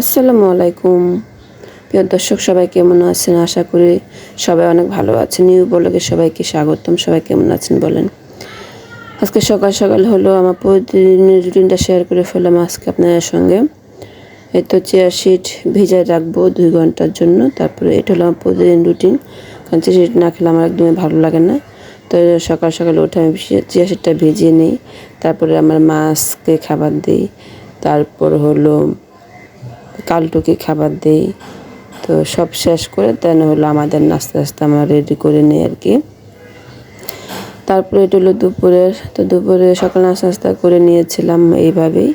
আসসালামু আলাইকুম। প্রিয় দর্শক, সবাই কেমন আছেন? আশা করি সবাই অনেক ভালো আছেন। নিউ ব্লগে সবাইকে স্বাগতম। সবাই কেমন আছেন বলেন? আজকে সকাল সকাল হলো, আমার প্রতিদিনের রুটিনটা শেয়ার করে ফেললাম আজকে আপনাদের সঙ্গে। এই তো চেয়ার শিট ভিজায় রাখব দুই ঘণ্টার জন্য। তারপরে এটা হলো আমার প্রতিদিন রুটিন। কারণ চেয়ার শিট না খেলে আমার একদমই ভালো লাগে না। তো সকাল সকাল উঠে আমি চেয়ার শিটটা ভিজিয়ে নিই। তারপরে আমার মাছকে খাবার দিই। তারপর হলো কালটুকে খাবার দিই। তো সব শেষ করে তেন হলো আমাদের নাস্তা নাস্তা আমরা রেডি করে নিই আর কি। তারপরে এটা হলো দুপুরের তো দুপুরে সকাল নাস্তা নাস্তা করে নিয়েছিলাম এইভাবেই।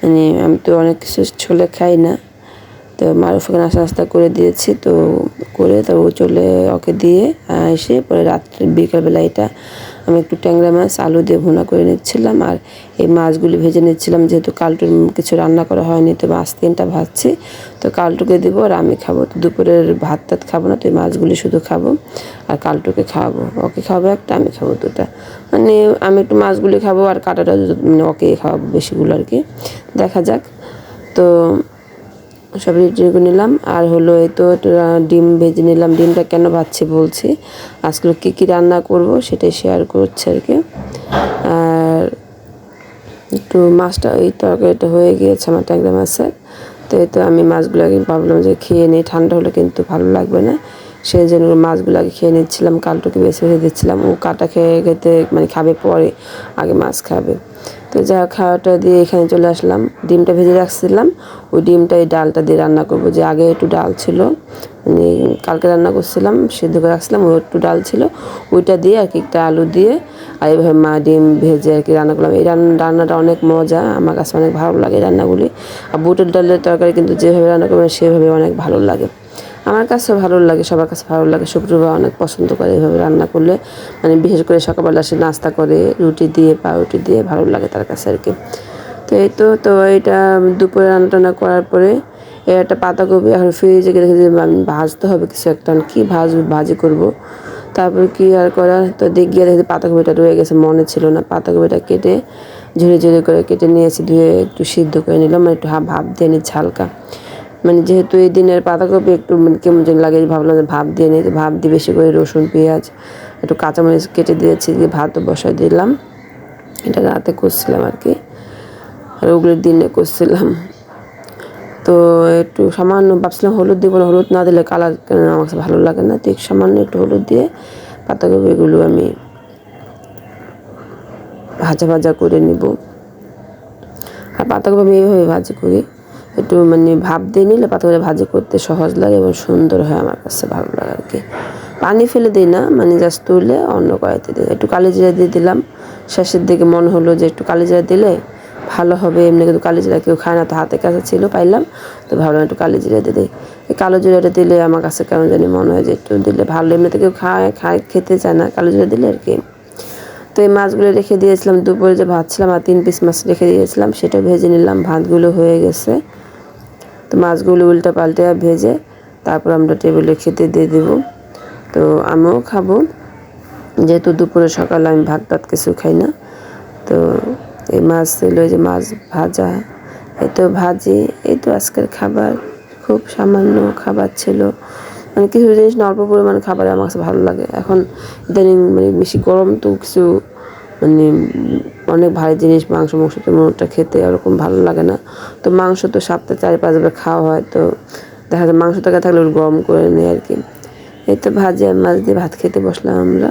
মানে আমি তো অনেক কিছু ছোলে খাই না। তো মারুফকে নাস্তা নাস্তা করে দিয়েছি, তো করে তো ও চলে ওকে দিয়ে এসে পরে রাত্রে বিকালবেলা এটা আমি একটু ট্যাংরা মাছ, আলু দিয়ে ভুনা করে নিচ্ছিলাম আর এই মাছগুলি ভেজে নিচ্ছিলাম যেহেতু কালটুর কিছু রান্না করা হয়নি, তো মাছ তিনটা ভাজছি। তো কালটুকে দেবো আর আমি খাব। তো দুপুরের ভাত টাত খাব না, তো এই মাছগুলি শুধু খাব আর কালটুকে খাওয়াবো। ওকে খাব একটা, আমি খাব দুটা। মানে আমি একটু মাছগুলি খাব আর কাটাটা মানে ওকে খাওয়াবো বেশিগুলো আর কি। দেখা যাক। তো সব রেডি করে নিলাম। আর হলো এই তো ডিম ভেজে নিলাম। ডিমটা কেন ভাজছি বলছি। আজকে কী কী রান্না করব সেটাই শেয়ার করছে আর কি। আর একটু মাছটা ওই তরকারিটা হয়ে গিয়েছে আমার ট্যাংরা মাছের। তো এই তো আমি মাছগুলোকে ভাবলাম যে খেয়ে নিই, ঠান্ডা হলে কিন্তু ভালো লাগবে না। সেই জন্য মাছগুলোকে খেয়ে নিচ্ছিলাম, কালটুকে বেছে বেছে দিচ্ছিলাম। ও কাটা খেয়ে খেতে মানে খাবে পরে, আগে মাছ খাবে। তো যা খাওয়াটা দিয়ে এখানে চলে আসলাম। ডিমটা ভেজে রাখছিলাম। ওই ডিমটা এই ডালটা দিয়ে রান্না করব। যে আগে একটু ডাল ছিল মানে কালকে রান্না করছিলাম, সিদ্ধ করে রাখছিলাম, ওই একটু ডাল ছিল। ওইটা দিয়ে আর কি একটা আলু দিয়ে আর এইভাবে মা ডিম ভেজে আর কি রান্না করলাম। এই রান্নাটা অনেক মজা, আমার কাছে অনেক ভালো লাগে রান্নাগুলি। আর বুটের ডালের তরকারি কিন্তু যেভাবে রান্না করবেন, সেভাবে অনেক ভালো লাগে। আমার কাছে ভালো লাগে, সবার কাছে ভালো লাগে। শুক্রবার অনেক পছন্দ করে এইভাবে রান্না করলে। মানে বিশেষ করে সকালবেলা সে নাস্তা করে, রুটি দিয়ে, পাউরুটি দিয়ে ভালো লাগে তার কাছে আর কি। তো এই তো তো এটা দুপুরে রান্না টান্না করার পরে একটা পাতাকপি এখন ফ্রিজে রেখে দিয়ে ভাজতে হবে কিছু একটা কী ভাজ, ভাজি করব? তারপর কি আর করা তো দেখ গিয়ে দেখি পাতাকপিটা রয়ে গেছে, মনে ছিল না। পাতাকপিটা কেটে ঝুড়ি ঝুড়ি করে কেটে নিয়েছি, ধুয়ে একটু সিদ্ধ করে নিলাম মানে একটু ভাব দিয়ে নিচ্ছি হালকা। মানে যেহেতু এই দিনের পাতাকপি একটু মানে কেমন যেন লাগে, ভাবলাম যে ভাব দিয়ে নিই ভাব দিয়ে বেশি করে রসুন, পেঁয়াজ, একটু কাঁচামরিচ কেটে দিয়েছি, দিয়ে ভাত বসাই দিলাম। এটা রাতে করছিলাম আর কি আর ওগুলোর দিনে করছিলাম। তো একটু সামান্য ভাবছিলাম হলুদ দিব না হলুদ না দিলে কালার আমার ভালো লাগে না, তো সামান্য একটু হলুদ দিয়ে পাতাকপিগুলো আমি ভাজা ভাজা করে নিব। আর পাতাকপি আমি এইভাবে ভাজি করি। একটু মানে ভাপ দিয়ে নিলে পাতাগুলো ভাজি করতে সহজ লাগে এবং সুন্দর হয় আমার কাছে ভালো লাগে আর কি। পানি ফেলে দিই না মানে জাস্ট তুলে অন্য কড়াইতে দিই। একটু কালি জিরা দিয়ে দিলাম, শেষের দিকে মনে হলো যে একটু কালি জিরা দিলে ভালো হবে, এমনি কিন্তু কালি জিরা কেউ খায় না, তো হাতের কাছে ছিল, পাইলাম, তো ভাবলাম একটু কালি জিরা দিয়ে দিই। এই কালো জিরাটা দিলে আমার কাছে কেমন জানি মনে হয় যে একটু দিলে ভালো, এমনিতে কেউ খায় খায়, খেতে চায় না, কালো জিরা দিলে আর কি। তো এই মাছগুলো রেখে দিয়েছিলাম, দুপুরে যে ভাত ছিলাম আর তিন পিস মাছ রেখে দিয়েছিলাম, সেটা ভেজে নিলাম, ভাতগুলো হয়ে গেছে। তো মাছগুলো উল্টা পাল্টে ভেজে তারপর আমরা টেবিলে খেতে দিয়ে দেবো। তো আমিও খাব। যেহেতু দুপুরে সকালে আমি ভাত টাত কিছু খাই না, তো এই মাছ ছিল যে মাছ ভাজা, এই তো ভাজি, এই তো আজকের খাবার। খুব সামান্য খাবার ছিল। মানে কিছু জিনিস না, অল্প পরিমাণে খাবার আমার কাছে ভালো লাগে। এখন ইদানিং মানে বেশি গরম তো কিছু মানে অনেক ভারী জিনিস, মাংস মাংস তেমনটা খেতে ওরকম ভালো লাগে না। তো মাংস তো সপ্তাহে চার পাঁচবার খাওয়া হয়, তো দেখা যায় মাংস টাকা থাকলে গরম করে নিই আর কি। এই তো ভাজি আর মাছ দিয়ে ভাত খেতে বসলাম আমরা।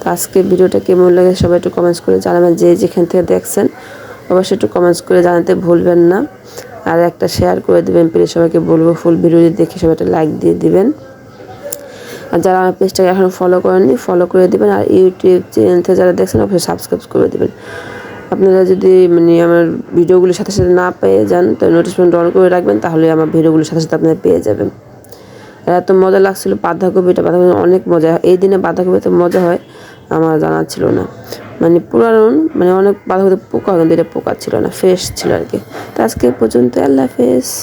তো আজকে ভিডিওটা কেমন লাগে সবাই একটু কমেন্টস করে জানাবেন, যে যেখান থেকে দেখছেন অবশ্যই একটু কমেন্টস করে জানাতে ভুলবেন না। আর একটা শেয়ার করে দেবেন প্লিজ সবাইকে বলব ফুল ভিডিও দেখে সবাই একটা লাইক দিয়ে দিবেন। আর যারা আমার পেজটাকে এখনও ফলো করেননি ফলো করে দেবেন আর ইউটিউব চ্যানেল থেকে যারা দেখছেন, অবশ্যই সাবস্ক্রাইব করে দেবেন। আপনারা যদি মানে আমার ভিডিওগুলির সাথে সাথে না পেয়ে যান, তো নোটিফিকেশন অন করে রাখবেন, তাহলে আমার ভিডিওগুলির সাথে সাথে আপনারা পেয়ে যাবেন। আর এত মজা লাগছিল বাঁধাকপিটা বাঁধাকপি অনেক মজা এই দিনে বাঁধাকপি বাঁধাকপিতে মজা হয়, আমার জানা ছিল না। মানে পুরানো মানে অনেক বাঁধাকপিতে পোকা কিন্তু এটা পোকা ছিল না ফ্রেশ ছিল আর কি। তো আজকে পর্যন্ত আল্লাহ হাফেজ।